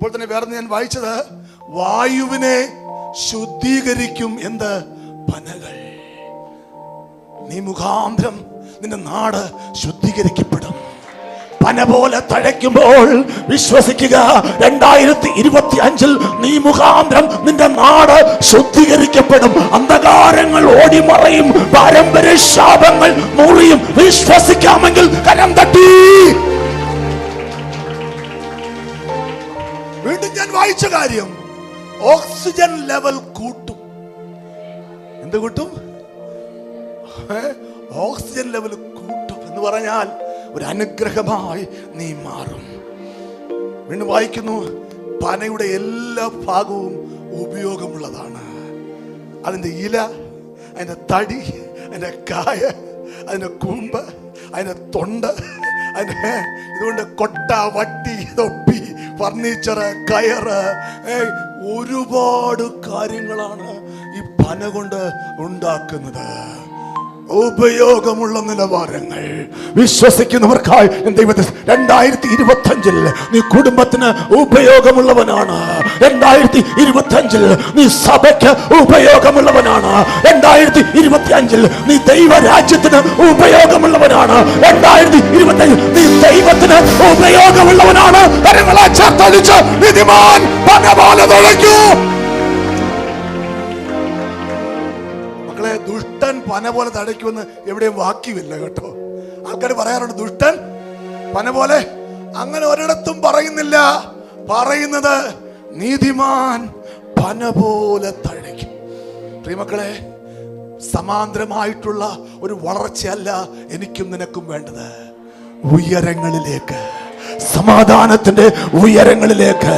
അപ്പോൾ തന്നെ വേറെ ഞാൻ വായിച്ചത് വായുവിനെ ശുദ്ധീകരിക്കും എന്ത്? പനകൾ. നീ മുഖാന്തരം നിന്റെ നാട് ശുദ്ധീകരിക്കപ്പെടും. പന പോലെ തഴയ്ക്കുമ്പോൾ വിശ്വസിക്കുക രണ്ടായിരത്തി ഇരുപത്തി അഞ്ചിൽ നീ മുഖാന്തരം നിന്റെ നാട് ശുദ്ധീകരിക്കപ്പെടും. അന്ധകാരങ്ങൾ ഓടിമറയും പാരമ്പര്യ ശാപങ്ങൾ മുറിയും. വിശ്വസിക്കാമെങ്കിൽ കരം തട്ടി. വായിച്ച കാര്യം ഓക്സിജൻ ലെവൽ കൂട്ടും. എന്ത് കൂട്ടും? ഓക്സിജൻ ലെവൽ കൂട്ടും എന്ന് പറഞ്ഞാൽ ഒരു അനുഗ്രഹമായി നീ മാറും. വീണ്ടും വായിക്കുന്നു പനയുടെ എല്ലാ ഭാഗവും ഉപയോഗമുള്ളതാണ്. അതിന്റെ ഇല അതിന്റെ തടി അതിന്റെ കായ അതിന്റെ കൂമ്പ് അതിന്റെ തൊണ്ട് അതിന്റെ ഇതുകൊണ്ട് കൊട്ട വട്ടി തൊപ്പി ഫർണിച്ചർ കയറ് ഒരുപാട് കാര്യങ്ങളാണ് ഈ പന കൊണ്ട് ഉണ്ടാക്കുന്നത്. ഉപയോഗമുള്ള നിലവാരങ്ങൾ. വിശ്വസിക്കുന്നവർക്കായി ദൈവത്തെ രണ്ടായിരത്തി ഇരുപത്തി അഞ്ചിൽ നീ കുടുംബത്തിന് ഉപയോഗമുള്ളവനാണ്. രണ്ടായിരത്തി ഇരുപത്തി അഞ്ചിൽ നീ സഭയ്ക്ക് ഉപയോഗമുള്ളവനാണ്. രണ്ടായിരത്തി ഇരുപത്തി അഞ്ചിൽ നീ ദൈവരാജ്യത്തിന് ഉപയോഗമുള്ളവനാണ്. രണ്ടായിരത്തി ഇരുപത്തി അഞ്ചിൽ നീ ദൈവത്തിന് ഉപയോഗമുള്ളവനാണ്. കരങ്ങളെ നിധിമാൻ പന പോലെ ദുഷ്ടൻ പന പോലെ തടയ്ക്കുമെന്ന് എവിടെയും വാക്യമില്ല കേട്ടോ. ആൾക്കാർ പറയാറുണ്ട് ദുഷ്ടൻ പന പോലെ അങ്ങനെ ഒരിടത്തും പറയുന്നില്ല. പറയുന്നത് നീതിമാൻ പന പോലെ തഴയ്ക്കും. പ്രിയമക്കളെ സമാന്തരമായിട്ടുള്ള ഒരു വളർച്ചയല്ല എനിക്കും നിനക്കും വേണ്ടത്. ഉയരങ്ങളിലേക്ക്. സമാധാനത്തിന്റെ ഉയരങ്ങളിലേക്ക്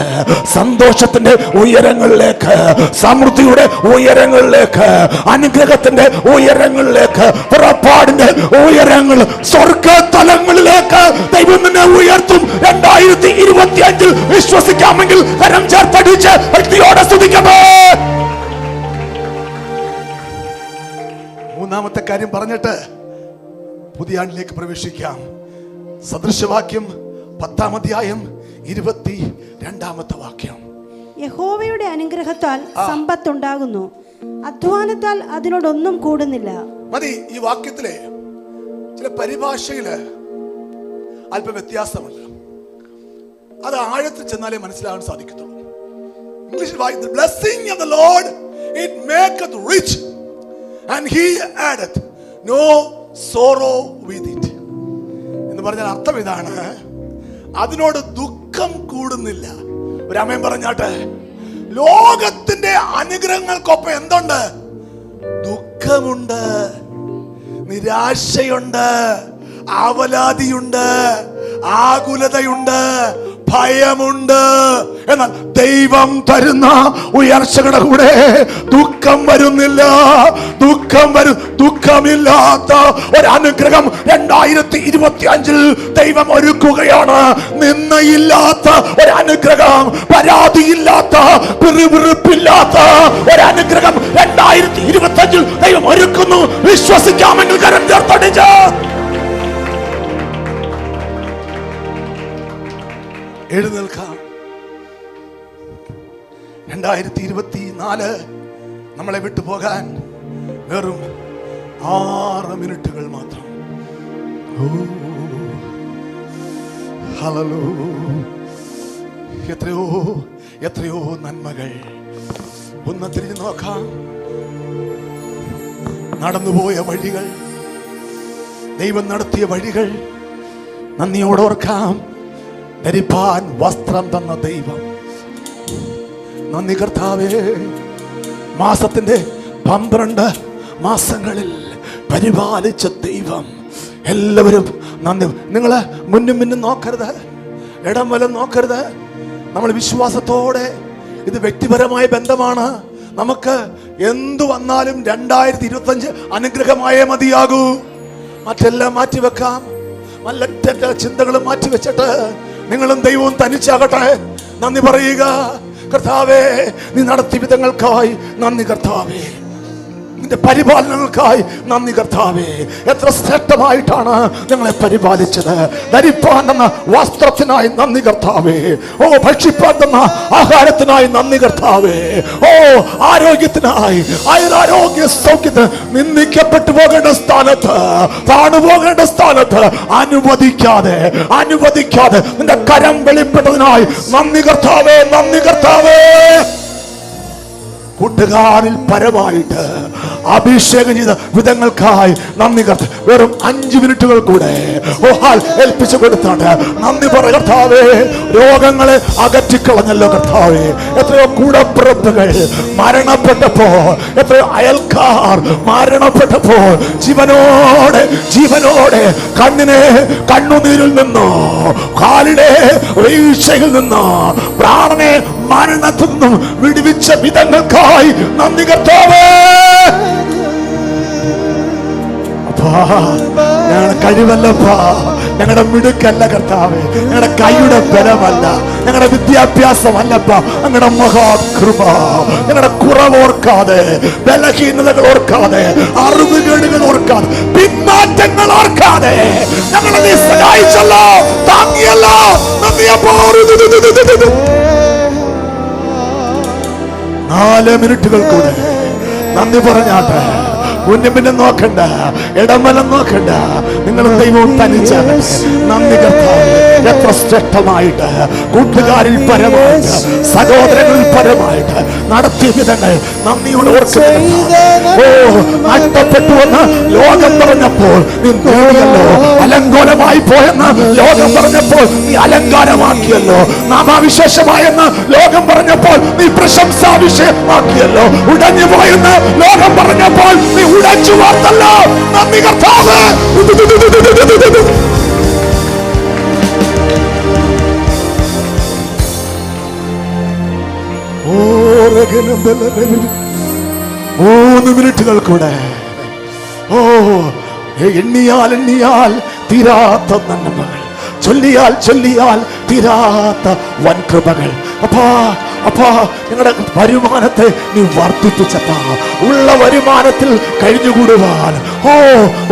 സന്തോഷത്തിന്റെ ഉയരങ്ങളിലേക്ക് സമൃദ്ധിയുടെ ഉയരങ്ങളിലേക്ക് അനുഗ്രഹത്തിന്റെ ഉയരങ്ങളിലേക്ക് പുറപ്പാടിന്റെ ഉയരങ്ങൾ സ്വർഗ തലങ്ങളിലേക്ക് ഉയർത്തും. രണ്ടായിരത്തി ഇരുപത്തി അഞ്ചിൽ വിശ്വസിക്കാമെങ്കിൽ കരം ചേർത്തടിച്ച് വ്യക്തിയോടെ സ്തുതിക്കട്ടെ മൂന്നാമത്തെ കാര്യം പറഞ്ഞിട്ട് പുതിയ ആണ്ടിലേക്ക് പ്രവേശിക്കാം. സദൃശവാക്യം പത്താം അധ്യായം ഇരുപത്തി രണ്ടാമത്തെ വാക്യം. യഹോവയുടെ അനുഗ്രഹത്താൽ സമ്പത്തുണ്ടാകുന്നു. അധ്വാനത്താൽ അതിനോടൊന്നും കൂടുന്നില്ല. മതി ഈ വാക്യത്തിലെ ചില പരിഭാഷയിൽ അല്പം വ്യത്യാസമുണ്ട്. അത് ആഴത്തിൽ ചെന്നാലേ മനസ്സിലാകാൻ സാധിക്കത്തുള്ളൂ. ഇംഗ്ലീഷിൽ വായിക്കുന്നത് blessing of the Lord it maketh rich and he addeth no sorrow with it എന്ന് പറഞ്ഞാൽ അർത്ഥം ഇതാണ് അതിനോട് ദുഃഖം കൂടുന്നില്ല. ഒരു അമ്മയും പറഞ്ഞാട്ടെ ലോകത്തിന്റെ അനുഗ്രഹങ്ങൾക്കൊപ്പം എന്തുണ്ട്? ദുഃഖമുണ്ട് നിരാശയുണ്ട് ആവലാതിയുണ്ട് ആകുലതയുണ്ട് ഭയമുണ്ട്. എന്നാൽ ദൈവം തരുന്ന ഉയർച്ചകളുടെ കൂടെ ദുഃഖം വരുന്നില്ല. ദുഃഖം വരും ദുഃഖമില്ലാത്ത ഒരു അനുഗ്രഹം രണ്ടായിരത്തി ഇരുപത്തി അഞ്ചിൽ ദൈവം ഒരുക്കുകയാണ്. നിന്നയില്ലാത്ത അനുഗ്രഹം പരാതിയില്ലാത്ത പിറുപിറുപ്പില്ലാത്ത ഒരു അനുഗ്രഹം രണ്ടായിരത്തി ഇരുപത്തി അഞ്ചിൽ ദൈവം ഒരുക്കുന്നു. വിശ്വസിക്കാമെങ്കിൽ കരം ചേർത്തടിച്ച്. എഴുന്നേൽക്കാം. രണ്ടായിരത്തി ഇരുപത്തി നാല് നമ്മളെ വിട്ടുപോകാൻ വെറും ആറ് മിനിറ്റുകൾ മാത്രം. ഹല്ലേലൂ. എത്രയോ എത്രയോ നന്മകൾ. ഒന്ന് തിരിഞ്ഞു നോക്കാം. നടന്നുപോയ വഴികൾ ദൈവം നടത്തിയ വഴികൾ നന്ദിയോടോർക്കാം. ധരിപ്പാൻ വസ്ത്രം തന്ന ദൈവം. നന്ദി കർത്താവേ. മാസത്തിന്റെ പന്ത്രണ്ട് മാസങ്ങളിൽ പരിപാലിച്ച ദൈവം. എല്ലാവരും നന്ദി. നിങ്ങൾ മുന്നും മുന്നും നോക്കരുത്. ഇടം വലം നോക്കരുത്. നമ്മൾ വിശ്വാസത്തോടെ ഇത് വ്യക്തിപരമായ ബന്ധമാണ്. നമുക്ക് എന്തു വന്നാലും രണ്ടായിരത്തി ഇരുപത്തഞ്ച് അനുഗ്രഹമായേ മതിയാകൂ. മറ്റെല്ലാം മാറ്റിവെക്കാം. നല്ല ചിന്തകളും മാറ്റിവെച്ചിട്ട് നിങ്ങളും ദൈവവും തനിച്ചാകട്ടെ. നന്ദി പറയുക. കർത്താവേ നീ നടത്തി വിധങ്ങൾക്കായി നന്ദി കർത്താവേ. നിന്റെ പരിപാലനങ്ങൾക്കായി നന്ദി കർത്താവേ. എത്ര ശ്രേഷ്ഠമായിട്ടാണ് ഞങ്ങളെ പരിപാലിച്ചത്. ധരിപ്പാൻ തന്ന വസ്ത്രത്തിനായി നന്ദി കർത്താവേ. ഓ ഭക്ഷിപ്പാൻ തന്ന ആഹാരത്തിനായി നന്ദി കർത്താവേ. ഓ ആരോഗ്യത്തിനായി ആയുരാരോഗ്യ സൗഖ്യത്തിന് നിന്ദിക്കപ്പെട്ടു പോകേണ്ട സ്ഥാനത്ത് താണു പോകേണ്ട സ്ഥാനത്ത് അനുവദിക്കാതെ അനുവദിക്കാതെ നിന്റെ കരം വെളിപ്പെട്ടതിനായി നന്ദി കർത്താവേ നന്ദി കർത്താവേ. കൂട്ടുകാരിൽ പരമായിട്ട് അഭിഷേകം ചെയ്ത വിധങ്ങൾക്കായി നന്ദി കർത്ത വെറും അഞ്ചു മിനിറ്റുകൾ കൂടെ. ഏൽപ്പിച്ചു കൊടുത്താണ്. നന്ദി പറ കർത്താവേ. രോഗങ്ങളെ അകറ്റിക്കളഞ്ഞല്ലോ കർത്താവേ. എത്രയോ കൂടപ്പുറത്തുകൾ മരണപ്പെട്ടപ്പോ എത്രയോ അയൽക്കാർ മരണപ്പെട്ടപ്പോ ജീവനോടെ ജീവനോടെ കണ്ണിനെ കണ്ണുനീരിൽ നിന്നോ കാലിടെ വീഴ്ചയിൽ നിന്നോ പ്രാണനെ മരണത്തിൽ നിന്നും വിടുവിച്ച വിധങ്ങൾക്കായി നന്ദി കർത്താവേ. കഴിവല്ലപ്പാ. ഞങ്ങളുടെ മിടുക്കല്ല കർത്താവേ ഞങ്ങളുടെ കൈയുടെ ബലമല്ല ഞങ്ങളുടെ വിദ്യാഭ്യാസമല്ലപ്പ ഞങ്ങളുടെ മഹാകൃപ ഞങ്ങളുടെ കുറവോർക്കാതെ ബലഹീനതകൾ ഓർക്കാതെ അറിവുകേടുകൾ ഓർക്കാതെ പിന്മാറ്റങ്ങൾ ഓർക്കാതെ നാല് മിനിറ്റുകൾ കൂടെ. നന്ദി പറഞ്ഞാട്ടെ. മുന്നും നോക്കണ്ട ഇടമലം നോക്കണ്ട. നിങ്ങൾ ദൈവവും തനിച്ചാണ്. നന്ദി എത്ര ശ്രേഷ്ഠമായിട്ട് കൂട്ടുകാരിൽ പരമായിട്ട് സഹോദരങ്ങളിൽ പരമായിട്ട് നടത്തിയ വിധങ്ങൾ നന്ദിയോട് ഓർക്കുന്നു ഓ നഷ്ടപ്പെട്ടു എന്ന് ലോകം പറഞ്ഞപ്പോൾ നീ നേടിയല്ലോ അലങ്കോലമായി പോയെന്ന് ലോകം പറഞ്ഞപ്പോൾ നീ അലങ്കാരമാക്കിയല്ലോ. നാമാവിശേഷമായെന്ന് ലോകം പറഞ്ഞപ്പോൾ നീ പ്രശംസാവിഷയമാക്കിയല്ലോ. ഉടഞ്ഞു പോയെന്ന് ലോകം പറഞ്ഞപ്പോൾ നീ മൂന്ന് മിനിറ്റുകൾ കൂടെ ഓ എണ്ണിയാൽ എണ്ണിയാൽ തീരാത്ത നന്മകൾ. ചൊല്ലിയാൽ ചൊല്ലിയാൽ തീരാത്ത വൻകൃപകൾ. അപ്പാ അപ്പാ ഞങ്ങളുടെ വരുമാനത്തെ നീ വർദ്ധിപ്പിച്ചപ്പാ. ഉള്ള വരുമാനത്തിൽ കഴിഞ്ഞുകൂടുവാൻ. ഓ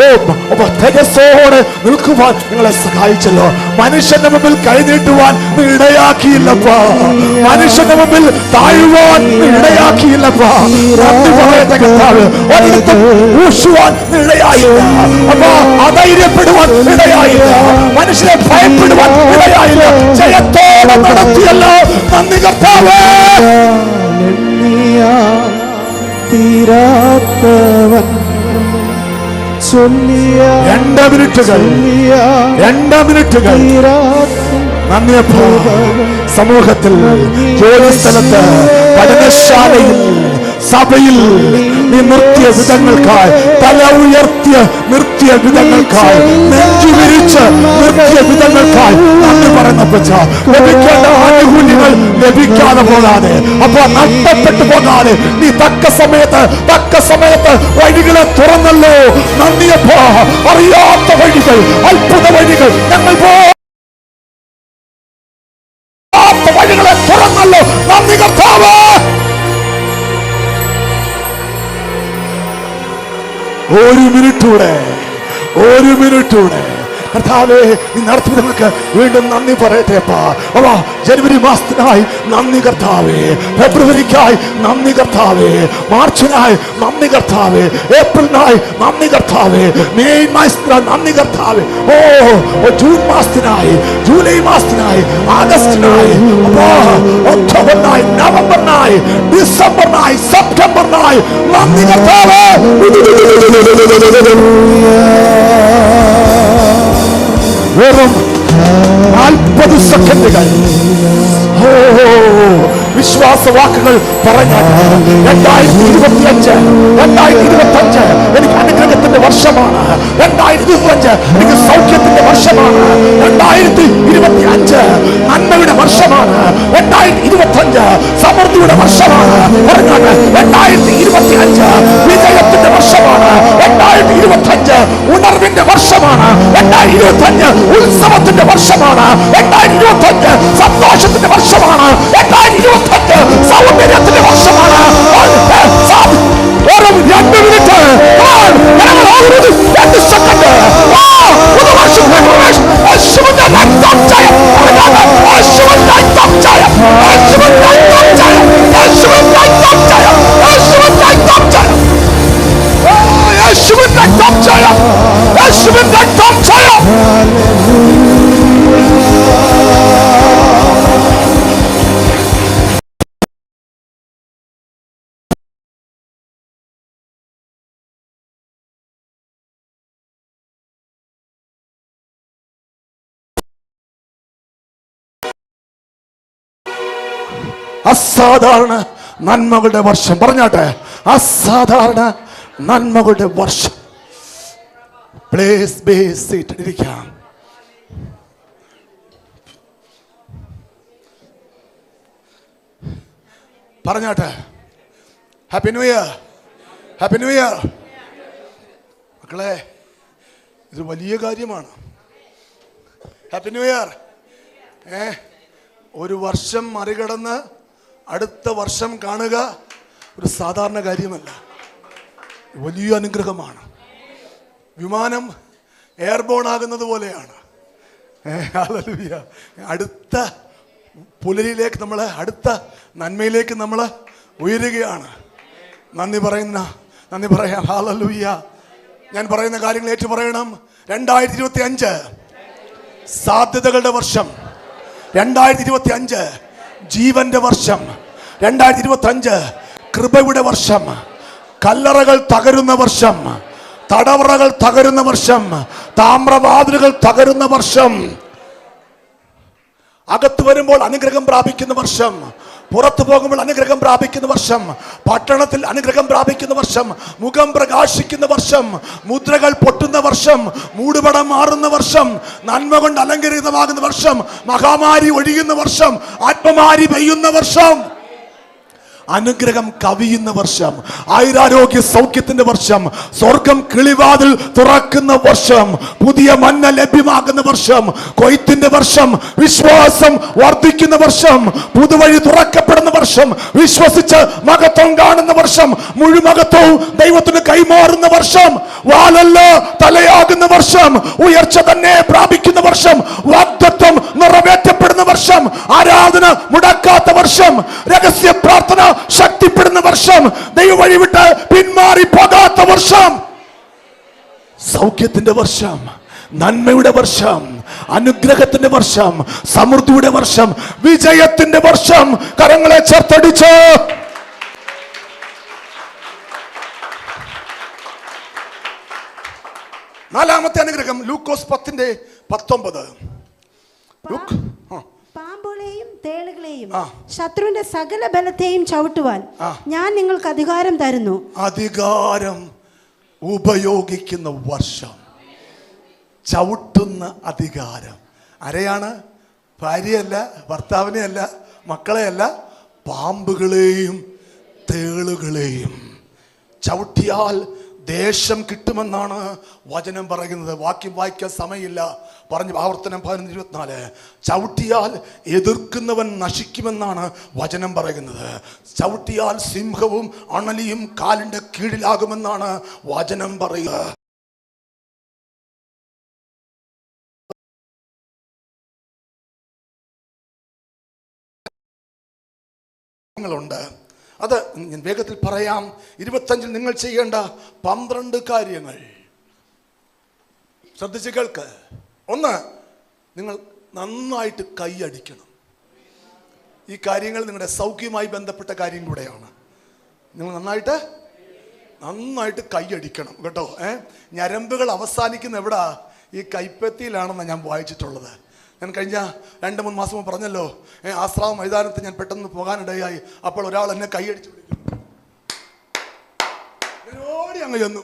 ഓ അപ്പൊ തേജസ്സോടെ നിൽക്കുവാൻ നിങ്ങളെ സഹായിച്ചല്ലോ. മനുഷ്യന്റെ മുമ്പിൽ കൈനീട്ടുവാൻ നീ ഇടയാക്കിയില്ലപ്പാ. മനുഷ്യന്റെ മുമ്പിൽ താഴുവാൻ നീ ഇടയാക്കിയില്ലപ്പാ. പറയട്ടെ ഇടയായില്ല. അപ്പാ അധൈര്യപ്പെടുവാൻ ഇടയായില്ല. മനുഷ്യരെ ഭയപ്പെടുവാൻ ഇടയായില്ല. ജയത്തോടെ നടത്തിയല്ലോ. നന്ദി കർത്താവേ. തീരാത്തവൻ ചൊല്ലിയ രണ്ട് മിനിറ്റുകൾ. രണ്ട് മിനിറ്റുകൾ. നന്ദിയപ്പോ സമൂഹത്തിൽ ജോലി സ്ഥലത്ത് പഠനശാലയിൽ സഭയിൽ നീ നിർത്തിയ വിധങ്ങൾക്കായി തല ഉയർത്തിയ നിർത്തിയ വിധങ്ങൾക്കായി നെഞ്ചു വിരിച്ച് നിർത്തിയ വിധങ്ങൾക്കായി നന്ദി പറയുന്നപ്പച്ച ലഭിക്കേണ്ട ആനുകൂല്യങ്ങൾ ലഭിക്കാതെ പോകാതെ അപ്പൊ നഷ്ടപ്പെട്ടു പോകാതെ നീ തക്ക സമയത്ത് തക്ക സമയത്ത് വഴികളെ തുറന്നല്ലോ. നന്ദിയപ്പോ അറിയാത്ത വഴികൾ അത്ഭുത വഴികൾ ഞങ്ങൾ പോ തുറന്നല്ലോ നന്ദി കർത്താവ് ഒരു മിനിറ്റൂടെ ഒരു മിനിറ്റൂടെ. കർത്താവേ നീ നടത്തി നമുക്ക് വീണ്ടും നന്ദി പറയട്ടെപ്പാ അവാ ജനുവരി മാസത്തിനായി നന്ദി കർത്താവേ. ഫെബ്രുവരിക്കായി നന്ദി കർത്താവേ. മാർച്ചിനായി നന്ദി കർത്താവേ. ഏപ്രിലിനായി നന്ദി കർത്താവേ. മെയ് മാസത്തിനായി നന്ദി കർത്താവേ. ഓ ജൂൺ മാസത്തിനായി ജൂലൈ മാസത്തിനായി ആഗസ്റ്റിനായി ഒക്ടോബറിനായി നവംബറിനായി ഡിസംബറിനായി സെപ്റ്റംബറിനായി നന്ദി കർത്താവേ. വെറും നാൽപ്പത് സെക്കൻഡുകൾ. ഓ വിശ്വാസ വാക്കുകൾ പറഞ്ഞാൽ രണ്ടായിരത്തി ഇരുപത്തി അഞ്ച് രണ്ടായിരത്തി ഇരുപത്തി അഞ്ച് എനിക്ക് അനുഗ്രഹത്തിന്റെ വർഷമാണ്. രണ്ടായിരത്തി ഇരുപത്തി അഞ്ച് എനിക്ക് സൗഖ്യത്തിന്റെ വർഷമാണ്. രണ്ടായിരത്തി ഇരുപത്തി അഞ്ച് നന്മയുടെ വർഷമാണ്. രണ്ടായിരത്തി ഇരുപത്തി അഞ്ച് സമൃദ്ധിയുടെ വർഷമാണ്. പറഞ്ഞാൽ രണ്ടായിരത്തി ഇരുപത്തി അഞ്ച് വിജയത്തിന്റെ വർഷമാണ്. രണ്ടായിരത്തി ഇരുപത്തി അഞ്ച് ഉണർവിന്റെ വർഷമാണ്. രണ്ടായിരത്തി ഇരുപത്തി അഞ്ച് ഉത്സവത്തിന്റെ വർഷമാണ്. രണ്ടായിരത്തി ഇരുപത്തി അഞ്ച് സന്തോഷത്തിന്റെ വർഷമാണ്. രണ്ടായിരത്തി አስፈጠ ሰው በደት ነው ሰማራ አንተ ሳብ ወረብ ያደረገ ማን ከነማ ሁሉ ተሰቀደ ኦ ወደማሽ ወደማሽ እሽሙ ተላጣጫ አዳዳ እሽሙ ተላጣጫ እሽሙ ተላጣጫ እሽሙ ተላጣጫ እሽሙ ተላጣጫ እሽሙ ተላጣጫ እሽሙ ተላጣጫ അസാധാരണ നന്മകളുടെ വർഷം. പറഞ്ഞാട്ടെ അസാധാരണ നന്മകളുടെ വർഷം. പ്ലേസ് ബേസ് സീറ്റ് ഇരിക്കാം. പറഞ്ഞാട്ടെ happy new year happy new year മക്കളെ ഇത് വലിയ കാര്യമാണ്. ഹാപ്പി ന്യൂ ഇയർ ഏ ഒരു വർഷം മറികടന്ന് അടുത്ത വർഷം കാണുക ഒരു സാധാരണ കാര്യമല്ല. വലിയ അനുഗ്രഹമാണ്. വിമാനം എയർബോൺ ആകുന്നത് പോലെയാണ്. അടുത്ത പുലരിയിലേക്ക് നമ്മൾ അടുത്ത നന്മയിലേക്ക് നമ്മൾ ഉയരുകയാണ്. നന്ദി പറയുന്ന നന്ദി പറയാം. ഹാലലൂയ്യ ഞാൻ പറയുന്ന കാര്യങ്ങൾ ഏറ്റു പറയണം. രണ്ടായിരത്തി ഇരുപത്തി അഞ്ച് സാധ്യതകളുടെ വർഷം. രണ്ടായിരത്തി ഇരുപത്തി അഞ്ച് ജീവന്റെ വർഷം. രണ്ടായിരത്തി ഇരുപത്തഞ്ച് കൃപയുടെ വർഷം. കല്ലറകൾ തകരുന്ന വർഷം. തടവറകൾ തകരുന്ന വർഷം. താമ്രവാതിലുകൾ തകരുന്ന വർഷം. അകത്ത് വരുമ്പോൾ അനുഗ്രഹം പ്രാപിക്കുന്ന വർഷം. പുറത്തു പോകുമ്പോൾ അനുഗ്രഹം പ്രാപിക്കുന്ന വർഷം പട്ടണത്തിൽ അനുഗ്രഹം പ്രാപിക്കുന്ന വർഷം മുഖം പ്രകാശിക്കുന്ന വർഷം മുദ്രകൾ പൊട്ടുന്ന വർഷം മൂടുപടം മാറുന്ന വർഷം നന്മ കൊണ്ട് അലങ്കരിതമാകുന്ന വർഷം മഹാമാരി ഒഴിയുന്ന വർഷം ആത്മമാരി പെയ്യുന്ന വർഷം. അനുഗ്രഹം കവിയുന്ന വർഷം ആയുരാരോഗ്യ സൗഖ്യത്തിന്റെ വർഷം സ്വർഗം കിളിവാതിൽ തുറക്കുന്ന വർഷം പുതിയ മന്ന ലഭ്യമാകുന്ന വർഷം കൊയ്ത്തിന്റെ വർഷം വിശ്വാസം വർദ്ധിക്കുന്ന വർഷം പുതുവഴി തുറക്കപ്പെടുന്ന വർഷം വിശ്വസിച്ച് മകത്വം കാണുന്ന വർഷം മുഴുമകത്വവും ദൈവത്തിന് കൈമാറുന്ന വർഷം വാലല്ല തലയാകുന്ന വർഷം ഉയർച്ച തന്നെ പ്രാപിക്കുന്ന വർഷം വാഗ്ദത്വം നിറവേറ്റപ്പെടുന്ന വർഷം ആരാധന മുടക്കാത്ത വർഷം രഹസ്യ പ്രാർത്ഥന ശക്തിപ്പെടുന്ന വർഷം. ദൈവ വഴി വിട്ട് പിന്മാറി പോകാത്ത വർഷം. സൗഖ്യത്തിന്റെ വർഷം നന്മയുടെ വർഷം അനുഗ്രഹത്തിന്റെ വർഷം സമൃദ്ധിയുടെ വർഷം വിജയത്തിന്റെ വർഷം. കരങ്ങളെ ചേർത്തടിച്ച്. നാലാമത്തെ അനുഗ്രഹം ലൂക്കോസ് പത്തിന്റെ പത്തൊമ്പത്. ലൂക്ക് ആ. തേളുകളെയും. ശത്രുവിന്റെ സകല ബലത്തെയും ചവിട്ടുവാൻ ഞാൻ നിങ്ങൾക്ക് അധികാരം തരുന്നു. അധികാരം ഉപയോഗിക്കുന്ന വർഷം. ചവിട്ടുന്ന അധികാരം. ആരെയാണ് ഭാര്യയല്ല ഭർത്താവിനെയല്ല മക്കളെയല്ല പാമ്പുകളെയും തേളുകളെയും. ചവിട്ടിയാൽ ദേശം കിട്ടുമെന്നാണ് വചനം പറയുന്നത്. വാക്യം വായിക്കാൻ സമയമില്ല. പറഞ്ഞു ആവർത്തനം പതിനൊന്ന് ഇരുപത്തിനാല്. ചവിട്ടിയാൽ എതിർക്കുന്നവൻ നശിക്കുമെന്നാണ് വചനം പറയുന്നത്. ചവിട്ടിയാൽ സിംഹവും അണലിയും കാലിന്റെ കീഴിലാകുമെന്നാണ് വചനം പറയുക. ങ്ങളുണ്ട്. അത് ഞാൻ വേഗത്തിൽ പറയാം. ഇരുപത്തഞ്ചിൽ നിങ്ങൾ ചെയ്യേണ്ട പന്ത്രണ്ട് കാര്യങ്ങൾ. ശ്രദ്ധിച്ച് കേൾക്ക്. ഒന്ന് നിങ്ങൾ നന്നായിട്ട് കൈയടിക്കണം ഈ കാര്യങ്ങൾ നിങ്ങളുടെ സൗഖ്യവുമായി ബന്ധപ്പെട്ട കാര്യം കൂടെയാണ്. നിങ്ങൾ നന്നായിട്ട് നന്നായിട്ട് കൈയടിക്കണം കേട്ടോ ഏഹ് ഞരമ്പുകൾ അവസാനിക്കുന്ന എവിടാ? ഈ കൈപ്പത്തിയിലാണെന്നാണ് ഞാൻ വായിച്ചിട്ടുള്ളത്. ഞാൻ കഴിഞ്ഞ രണ്ട് മൂന്ന് മാസം പറഞ്ഞല്ലോ ഏ ആശ്രാമ മൈതാനത്ത് ഞാൻ പെട്ടെന്ന് പോകാനിടയായി. അപ്പോൾ ഒരാൾ എന്നെ കൈയടിച്ച് ഞാൻ ഓടി അങ്ങ് ചെന്നു.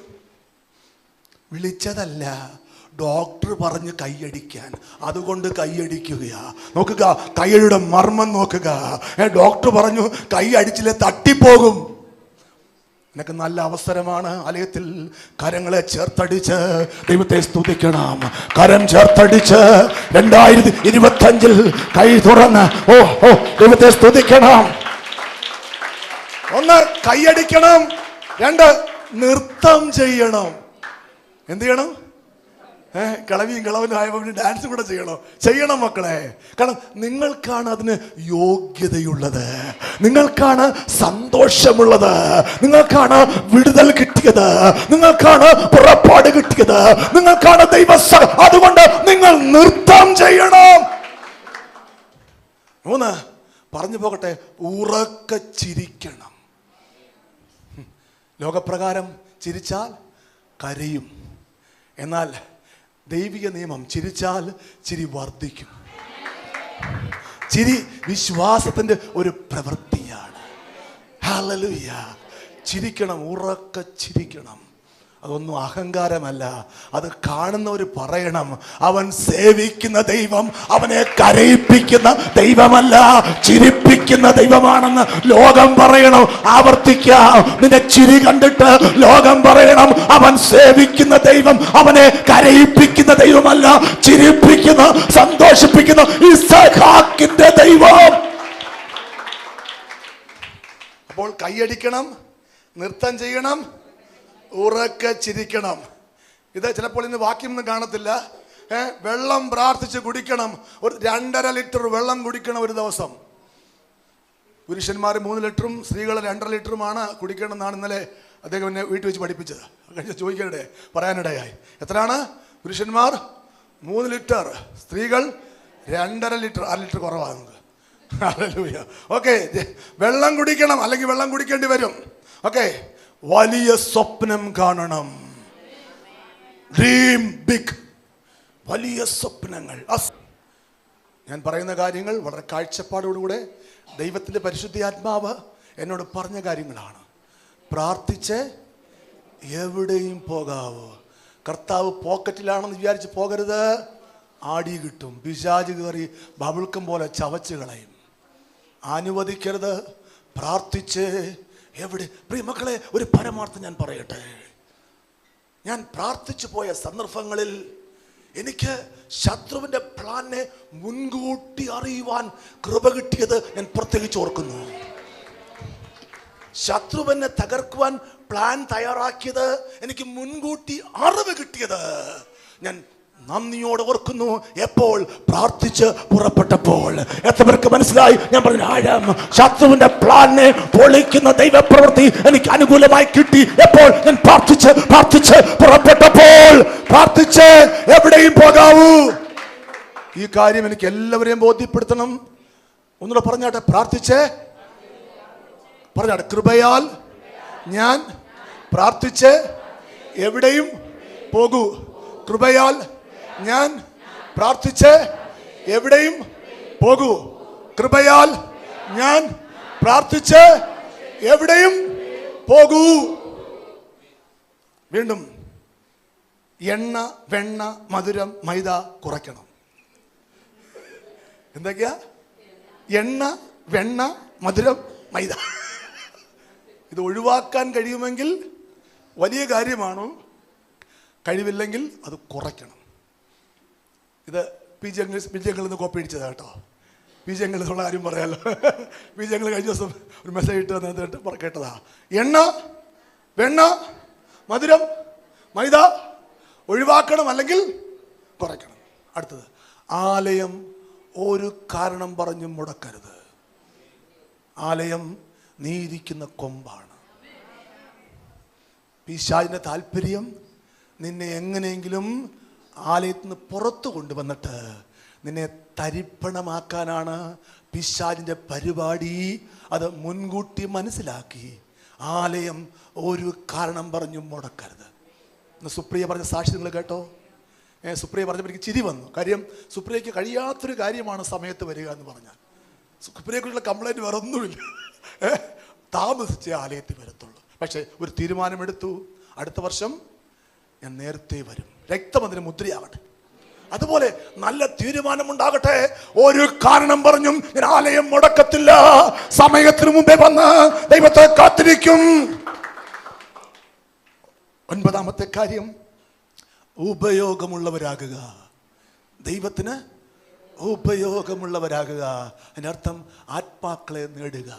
വിളിച്ചതല്ല ഡോക്ടർ പറഞ്ഞ് കൈയടിക്കാൻ. അതുകൊണ്ട് കൈയടിക്കുക നോക്കുക കൈയുടെ മർമ്മം നോക്കുക. ഡോക്ടർ പറഞ്ഞു കൈ അടിച്ചില്ലേ തട്ടിപ്പോകും. നിനക്ക് നല്ല അവസരമാണ് ആലയത്തിൽ കരങ്ങളെ ചേർത്തടിച്ച് ദൈവത്തെ സ്തുതിക്കണം. കരം ചേർത്തടിച്ച് രണ്ടായിരത്തി ഇരുപത്തഞ്ചിൽ കൈ തുറന്ന് ഓ ഓ ദൈവത്തെ സ്തുതിക്കണം. ഒന്ന് കൈയടിക്കണം. രണ്ട് നൃത്തം ചെയ്യണം. എന്ത് ചെയ്യണം? ഏഹ് കളവിയും കളവനും ആയവന് ഡാൻസ് കൂടെ ചെയ്യണോ? ചെയ്യണം മക്കളെ. കാരണം നിങ്ങൾക്കാണ് അതിന് യോഗ്യതയുള്ളത്. നിങ്ങൾക്കാണ് സന്തോഷമുള്ളത്. നിങ്ങൾക്കാണ് വിടുതൽ കിട്ടിയത്. നിങ്ങൾക്കാണ് പുറപ്പാട് കിട്ടിയത്. നിങ്ങൾക്കാണ് ദൈവ അതുകൊണ്ട് നിങ്ങൾ നൃത്തം ചെയ്യണം. മൂന്ന് പറഞ്ഞു പോകട്ടെ ഉറക്ക ചിരിക്കണം. ലോകപ്രകാരം ചിരിച്ചാൽ കരയും. എന്നാൽ ദൈവിക നിയമം ചിരിച്ചാൽ ചിരി വർദ്ധിക്കും. ചിരി വിശ്വാസത്തിന്റെ ഒരു പ്രവൃത്തിയാണ്. ഹല്ലേലൂയ ചിരിക്കണം ഉറക്ക ചിരിക്കണം. അതൊന്നും അഹങ്കാരമല്ല. അത് കാണുന്നവർ പറയണം അവൻ സേവിക്കുന്ന ദൈവം അവനെ കരയിപ്പിക്കുന്ന ദൈവമല്ല ചിരിപ്പിക്കുന്ന ദൈവമാണെന്ന് ലോകം പറയണം. ആവർത്തിക്കാം നിന്റെ ചിരി കണ്ടിട്ട് ലോകം പറയണം. അവൻ സേവിക്കുന്ന ദൈവം അവനെ കരയിപ്പിക്കുന്ന ദൈവമല്ല ചിരിപ്പിക്കുന്ന സന്തോഷിപ്പിക്കുന്ന ഇസഹാക്കിന്റെ ദൈവം. അപ്പോൾ കൈയടിക്കണം നൃത്തം ചെയ്യണം ഉറക്കെ ചിരിക്കണം. ഇത് ചിലപ്പോൾ ഇന്ന് വാക്യമൊന്നും കാണത്തില്ല. വെള്ളം പ്രാർത്ഥിച്ച് കുടിക്കണം. ഒരു രണ്ടര ലിറ്റർ വെള്ളം കുടിക്കണം ഒരു ദിവസം. പുരുഷന്മാർ മൂന്ന് ലിറ്ററും സ്ത്രീകൾ രണ്ടര ലിറ്ററുമാണ് കുടിക്കണമെന്നാണ് ഇന്നലെ അദ്ദേഹം എന്നെ വീട്ടിൽ വെച്ച് പഠിപ്പിച്ചത്. കഴിഞ്ഞ ചോദിക്കാനിടെ പറയാനിടയായി. എത്രയാണ്? പുരുഷന്മാർ മൂന്ന് ലിറ്റർ സ്ത്രീകൾ രണ്ടര ലിറ്റർ അര ലിറ്റർ കുറവാകുന്നത്. ഓക്കെ വെള്ളം കുടിക്കണം അല്ലെങ്കിൽ വെള്ളം കുടിക്കേണ്ടി വരും. ഓക്കെ വലിയ സ്വപ്നം കാണണം. ഡ്രീം ബിഗ് വലിയ സ്വപ്നങ്ങൾ. ഞാൻ പറയുന്ന കാര്യങ്ങൾ വളരെ കാഴ്ചപ്പാടോടുകൂടെ ദൈവത്തിന്റെ പരിശുദ്ധി ആത്മാവ് എന്നോട് പറഞ്ഞ കാര്യങ്ങളാണ്. പ്രാർത്ഥിച്ച് എവിടെയും പോകാവോ. കർത്താവ് പോക്കറ്റിലാണെന്ന് വിചാരിച്ച് പോകരുത്. ആടി കിട്ടും. പിശാജ് കയറി ബബിൾക്കം പോലെ ചവച്ച് കളയും. അനുവദിക്കരുത്. പ്രാർത്ഥിച്ച് എവിടെ? പ്രിയ മക്കളെ ഒരു പരമാർത്ഥം ഞാൻ പറയട്ടെ. ഞാൻ പ്രാർത്ഥിച്ചു പോയ സന്ദർഭങ്ങളിൽ എനിക്ക് ശത്രുവിന്റെ പ്ലാനെ മുൻകൂട്ടി അറിയുവാൻ കൃപ കിട്ടിയത് ഞാൻ പ്രത്യേകിച്ച് ഓർക്കുന്നു. ശത്രുവിനെ തകർക്കുവാൻ പ്ലാൻ തയ്യാറാക്കിയത് എനിക്ക് മുൻകൂട്ടി അറിവ് കിട്ടിയത് ഞാൻ നന്ദിയോടെ ഓർക്കുന്നു. എപ്പോൾ? പ്രാർത്ഥിച്ച് പുറപ്പെട്ടപ്പോൾ. എത്ര പേർക്ക് മനസ്സിലായി? ഞാൻ പറഞ്ഞ ആഴം. ശത്രുവിന്റെ പ്ലാനെ പൊളിക്കുന്ന ദൈവപ്രവൃത്തി എനിക്ക് അനുകൂലമായി കിട്ടി. എപ്പോൾ? ഞാൻ പ്രാർത്ഥിച്ച് പ്രാർത്ഥിച്ച് പുറപ്പെട്ടപ്പോൾ. പ്രാർത്ഥിച്ച് എവിടെയും പോകാവൂ. ഈ കാര്യം എനിക്ക് എല്ലാവരെയും ബോധ്യപ്പെടുത്തണം. ഒന്നുകൂടെ പറഞ്ഞാട്ടെ പ്രാർത്ഥിച്ച്. പറഞ്ഞാട്ടെ കൃപയാൽ ഞാൻ പ്രാർത്ഥിച്ച് എവിടെയും പോകൂ. കൃപയാൽ ഞാൻ പ്രാർത്ഥിച്ച് എവിടെയും പോകൂ. കൃപയാൽ ഞാൻ പ്രാർത്ഥിച്ച് എവിടെയും പോകൂ. വീണ്ടും എണ്ണ വെണ്ണ മധുരം മൈദ കുറയ്ക്കണം. എന്തൊക്കെയാ? എണ്ണ വെണ്ണ മധുരം മൈദ. ഇത് ഒഴിവാക്കാൻ കഴിയുമെങ്കിൽ വലിയ കാര്യമാണ്? കഴിവില്ലെങ്കിൽ അത് കുറയ്ക്കണം. ഇത് P G angle P G angle നിന്ന് കോപ്പി അടിച്ചതാണ് കേട്ടോ. പി ജി അംഗിൾ എന്നുള്ള ആരും പറയാലോ. പി ജി അംഗിൾ കഴിഞ്ഞ ദിവസം ഒരു മെസ്സേജ് ഇട്ട് വന്നിട്ട് കേട്ടതാ എണ്ണ വെണ്ണ മധുരം മൈദ ഒഴിവാക്കണം അല്ലെങ്കിൽ കുറയ്ക്കണം. അടുത്തത് ആലയം ഒരു കാരണം പറഞ്ഞും മുടക്കരുത്. ആലയം നീരിക്കുന്ന കൊമ്പാണ്. പിശാചിന്റെ താല്പര്യം നിന്നെ എങ്ങനെയെങ്കിലും ആലയത്തിൽ നിന്ന് പുറത്തു കൊണ്ടുവന്നിട്ട് നിന്നെ തരിപ്പണമാക്കാനാണ് പിശാജിന്റെ പരിപാടി. അത് മുൻകൂട്ടി മനസ്സിലാക്കി. ആലയം ഒരു കാരണം പറഞ്ഞു മുടക്കരുത്. സുപ്രിയ പറഞ്ഞ സാക്ഷി നിങ്ങൾ കേട്ടോ? സുപ്രിയ പറഞ്ഞപ്പോൾ എനിക്ക് ചിരി വന്നു. കാര്യം സുപ്രിയയ്ക്ക് കഴിയാത്തൊരു കാര്യമാണ് സമയത്ത് വരിക എന്ന് പറഞ്ഞാൽ. സുപ്രിയക്കുറിച്ചുള്ള കംപ്ലൈന്റ് വേറെ ഒന്നുമില്ല. താമസിച്ചേ ആലയത്തിൽ വരത്തുള്ളൂ. പക്ഷേ ഒരു തീരുമാനമെടുത്തു. അടുത്ത വർഷം ഞാൻ നേരത്തെ വരും. രക്തം അതിന് മുദ്രയാവട്ടെ. അതുപോലെ നല്ല തീരുമാനമുണ്ടാകട്ടെ. ഒരു കാരണം പറഞ്ഞും ഞാൻ ആലയം മുടക്കത്തില്ല. സമയത്തിന് മുമ്പേ വന്ന് ദൈവത്തെ കാത്തിരിക്കും. ഒൻപതാമത്തെ കാര്യം ഉപയോഗമുള്ളവരാകുക. ദൈവത്തിന് ഉപയോഗമുള്ളവരാകുക. അതിനർത്ഥം ആത്മാക്കളെ നേടുക.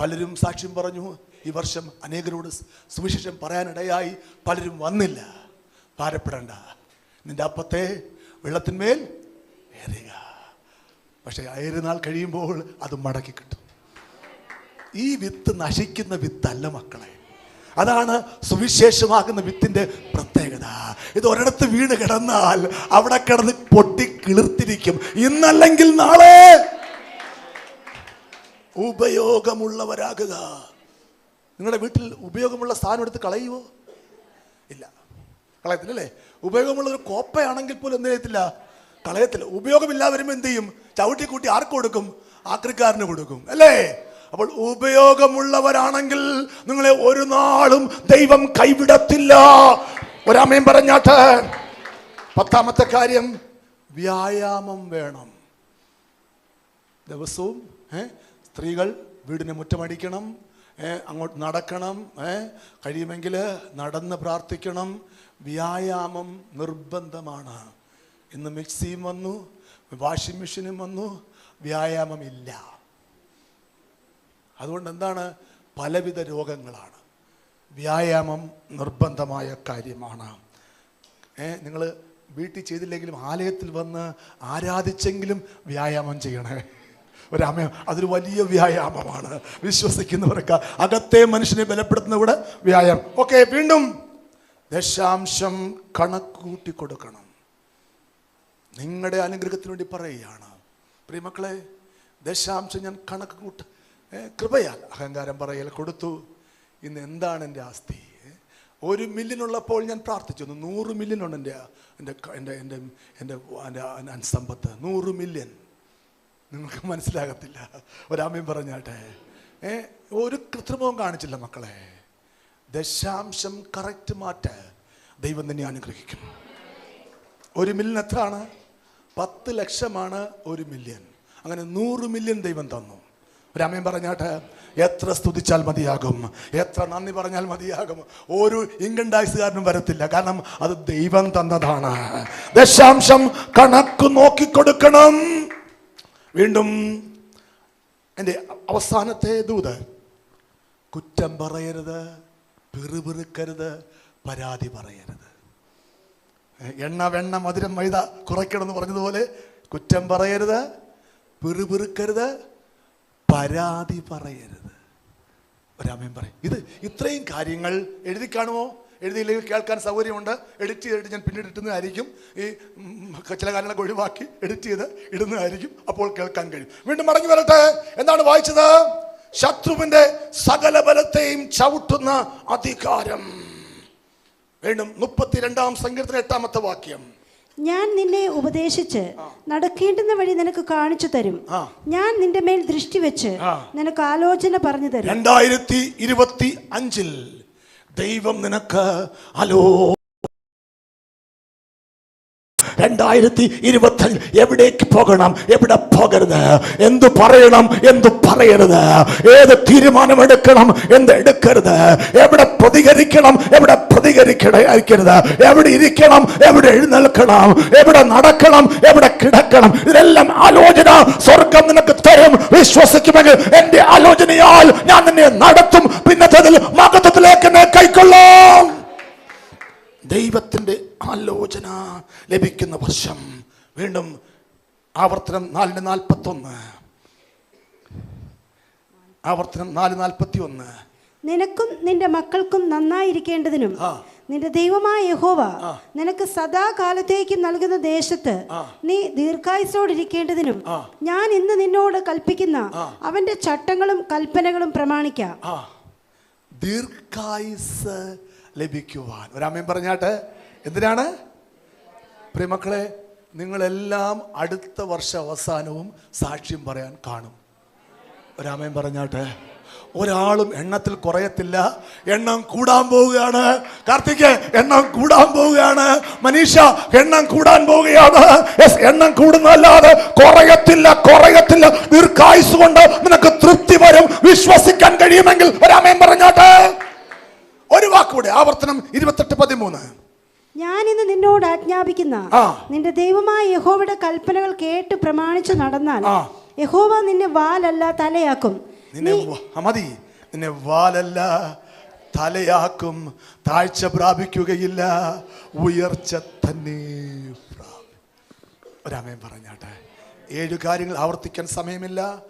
പലരും സാക്ഷ്യം പറഞ്ഞു ഈ വർഷം അനേകരോട് സുവിശേഷം പറയാനിടയായി പലരും വന്നില്ല. ഭാരപ്പെടണ്ട. നിന്റെ അപ്പത്തെ വെള്ളത്തിന്മേൽ എറിയുക പക്ഷേ ഏറുനാൾ കഴിയുമ്പോൾ അത് മടക്കി കിട്ടും. ഈ വിത്ത് നശിക്കുന്ന വിത്തല്ല മക്കളെ. അതാണ് സുവിശേഷമാകുന്ന വിത്തിന്റെ പ്രത്യേകത. ഇത് ഒരിടത്ത് വീണ് കിടന്നാൽ അവിടെ കിടന്ന് പൊട്ടി കിളിർത്തിരിക്കും. ഇന്നല്ലെങ്കിൽ നാളെ ഉപയോഗമുള്ളവരാകുക. നിങ്ങളുടെ വീട്ടിൽ ഉപയോഗമുള്ള സ്ഥാനം എടുത്ത് കളയുമോ ഇല്ല. കളയത്തില്ലല്ലേ ഉപയോഗമുള്ള ഒരു കോപ്പയാണെങ്കിൽ പോലും എന്ത് ചെയ്യത്തില്ല? കളയത്തില്ല. ഉപയോഗമില്ലാതെ വരുമ്പോൾ എന്ത് ചെയ്യും? ചവിട്ടി കൂട്ടി ആർക്ക് കൊടുക്കും? ആക്രിക്കാരന് കൊടുക്കും. അല്ലേ? അപ്പോൾ ഉപയോഗമുള്ളവരാണെങ്കിൽ നിങ്ങളെ ഒരു നാളും ദൈവം കൈവിടത്തില്ല. ഒരമ്മയും പറഞ്ഞാട്ട് പത്താമത്തെ കാര്യം വ്യായാമം വേണം. ദിവസവും സ്ത്രീകൾ വീടിന് മുറ്റമടിക്കണം അങ്ങോട്ട് നടക്കണം കഴിയുമെങ്കിൽ നടന്ന് പ്രാർത്ഥിക്കണം വ്യായാമം നിർബന്ധമാണ്. ഇന്ന് മിക്സിയും വന്നു വാഷിംഗ് മെഷീനും വന്നു വ്യായാമം ഇല്ല അതുകൊണ്ട് എന്താണ്? പലവിധ രോഗങ്ങളാണ്. വ്യായാമം നിർബന്ധമായ കാര്യമാണ്. ഏ നിങ്ങൾ വീട്ടിൽ ചെയ്തില്ലെങ്കിലും ആലയത്തിൽ വന്ന് ആരാധിച്ചെങ്കിലും വ്യായാമം ചെയ്യണേ. ഒരമയം അതൊരു വലിയ വ്യായാമമാണ്. വിശ്വസിക്കുന്നവർക്ക് അകത്തെ മനുഷ്യനെ ബലപ്പെടുത്തുന്ന ഇവിടെ വ്യായാമം. ഓക്കെ വീണ്ടും ദശാംശം കണക്കൂട്ടി കൊടുക്കണം. നിങ്ങളുടെ അനുഗ്രഹത്തിന് വേണ്ടി പറയുകയാണ്. പ്രിയമക്കളെ ദശാംശം ഞാൻ കണക്ക് കൂട്ട കൃപയാൽ അഹങ്കാരം പറയൽ കൊടുത്തു. ഇന്ന് എന്താണ് എന്റെ ആസ്തി? ഒരു മില്യനുള്ളപ്പോൾ ഞാൻ പ്രാർത്ഥിച്ചു നൂറ് മില്യനുണ്ട് എന്റെ എന്റെ എന്റെ എന്റെ എന്റെ എന്റെ സമ്പത്ത് നൂറ് മില്യൻ. നിങ്ങൾക്ക് മനസ്സിലാകത്തില്ല. ഒരാമയും പറഞ്ഞാട്ടെ. ഒരു കൃത്രിമവും കാണിച്ചില്ല മക്കളെ. ദശാംശം കറക്റ്റ് മാറ്റ ദൈവം തന്നെ അനുഗ്രഹിക്കും ഒരു മില്യൺ എത്രയാണ്? പത്ത് ലക്ഷമാണ് ഒരു മില്യൺ അങ്ങനെ നൂറ് മില്യൺ ദൈവം തന്നു. രാമൻ പറഞ്ഞാട്ട് എത്ര സ്തുതിച്ചാൽ മതിയാകും? എത്ര നന്ദി പറഞ്ഞാൽ മതിയാകും? ഒരു ഇൻകം ടാക്സുകാരനും വരത്തില്ല. കാരണം അത് ദൈവം തന്നതാണ്. ദശാംശം കണക്ക് നോക്കിക്കൊടുക്കണം വീണ്ടും എന്റെ അവസാനത്തെ ദൂത് കുറ്റം പറയരുത്. പിറുപിറുക്കരുത് പരാതി പറയരുത്. എണ്ണ വെണ്ണ മധുരം മൈദ കുറയ്ക്കണം എന്ന് പറഞ്ഞതുപോലെ കുറ്റം പറയരുത് പിറുപിറുക്കരുത് പരാതി പറയരുത്. ഒരാമയം പറയും ഇത് ഇത്രയും കാര്യങ്ങൾ എഴുതി കാണുമോ? എഴുതിയില്ലെങ്കിൽ കേൾക്കാൻ സൗകര്യമുണ്ട്. എഡിറ്റ് ചെയ്തിട്ട് ഞാൻ പിന്നീട് ഇട്ടുന്നതായിരിക്കും ഈ ചില കാര്യങ്ങളൊക്കെ ഒഴിവാക്കി എഡിറ്റ് ചെയ്ത് ഇടുന്നതായിരിക്കും. അപ്പോൾ കേൾക്കാൻ കഴിയും. വീണ്ടും മടങ്ങി വരട്ടെ. എന്താണ് വായിച്ചത്? ശത്രുവിന്റെ സകല ബലത്തെയും ചവിട്ടുന്ന അധികാരം. വീണ്ടും മുപ്പത്തിരണ്ടാം സങ്കീർത്തന എട്ടാമത്തെ വാക്യം. ഞാൻ നിന്നെ ഉപദേശിച്ച് നടക്കേണ്ടുന്ന വഴി നിനക്ക് കാണിച്ചു തരും. ഞാൻ നിന്റെ മേൽ ദൃഷ്ടി വെച്ച് നിനക്ക് ആലോചന പറഞ്ഞു തരും. രണ്ടായിരത്തി ഇരുപത്തി അഞ്ചിൽ ദൈവം നിനക്ക് അലോ രണ്ടായിരത്തി ഇരുപത്തി എവിടേക്ക് പോകണം? എവിടെ പോകരുത്? എന്ത് പറയണം? എന്ത് പറയരുത്? ഏത് തീരുമാനമെടുക്കണം? എന്ത് എടുക്കരുത്? എവിടെ പ്രതികരിക്കണം? എവിടെ പ്രതികരിക്കരുത് എവിടെ ഇരിക്കണം? എവിടെ എഴുന്നേൽക്കണം? എവിടെ നടക്കണം? എവിടെ കിടക്കണം? ഇതെല്ലാം ആലോചന സ്വർഗം നിനക്ക് തരും. വിശ്വസിക്കുമെങ്കിൽ എന്റെ ആലോചനയാൽ ഞാൻ നിന്നെ നടത്തും. പിന്നത്തതിൽ മകത്വത്തിലേക്ക് എന്നെ കൈക്കൊള്ളാം. ആലോചന ലഭിക്കുന്ന വർഷം. വീണ്ടും ആവർത്തനം നാലിന് നാൽപ്പത്തൊന്ന്. ആവർത്തനം നാല് നാൽപ്പത്തി ഒന്ന് നിനക്കും നിന്റെ മക്കൾക്കും നന്നായിരിക്കേണ്ടതിനും. നിന്റെ ദൈവമായ യഹോവ നിനക്ക് സദാകാലത്തേക്കും നൽകുന്ന ദേശത്ത് നീ ദീർഘായുസോടിരിക്കേണ്ടതിനും ഞാൻ ഇന്ന് നിന്നോട് കൽപ്പിക്കുന്ന അവന്റെ ചട്ടങ്ങളും കൽപ്പനകളും പ്രമാണിക്കാം. ദീർഘായുസ് ലഭിക്കുവാൻ. ഒരമ്മയും പറഞ്ഞാട്ട് എന്തിനാണ്? പ്രിയമക്കളെ നിങ്ങളെല്ലാം അടുത്ത വർഷ അവസാനവും സാക്ഷ്യം പറയാൻ കാണും. ഒരാമയം പറഞ്ഞാട്ടെ ഒരാളും എണ്ണത്തിൽ കുറയത്തില്ല എണ്ണം കൂടാൻ പോവുകയാണ്. കാർത്തിക് എണ്ണം കൂടാൻ പോവുകയാണ്. മനീഷ എണ്ണം കൂടാൻ പോവുകയാണ്. എണ്ണം കൂടുന്നല്ലാതെ കുറയത്തില്ല കുറയത്തില്ല. ദീർഘായുസ് കൊണ്ട് നിനക്ക് തൃപ്തി വരും. വിശ്വസിക്കാൻ കഴിയുമെങ്കിൽ ഒരാമയം പറഞ്ഞാട്ടെ. ഒരു വാക്കുകൂടെ ആവർത്തനം ഇരുപത്തെട്ട് പതിമൂന്ന്. ഞാൻ ഇന്ന് നിന്നോട് ആജ്ഞാപിക്കുന്ന. നിന്റെ ദൈവമായ യഹോവയുടെ കൽപ്പനകൾ കേട്ട് പ്രമാണിച്ചു നടന്നാൽ യഹോവ നിന്നെ വാലല്ല തലയാക്കും. നിന്നെ മതി. നിന്നെ വാലല്ല തലയാക്കും. താഴ്ച പ്രാപിക്കുകയില്ല. ഉയർച്ച തന്നെ ഒരമയം പറഞ്ഞാട്ടെ. ഏഴു കാര്യങ്ങൾ ആവർത്തിക്കാൻ സമയമില്ല.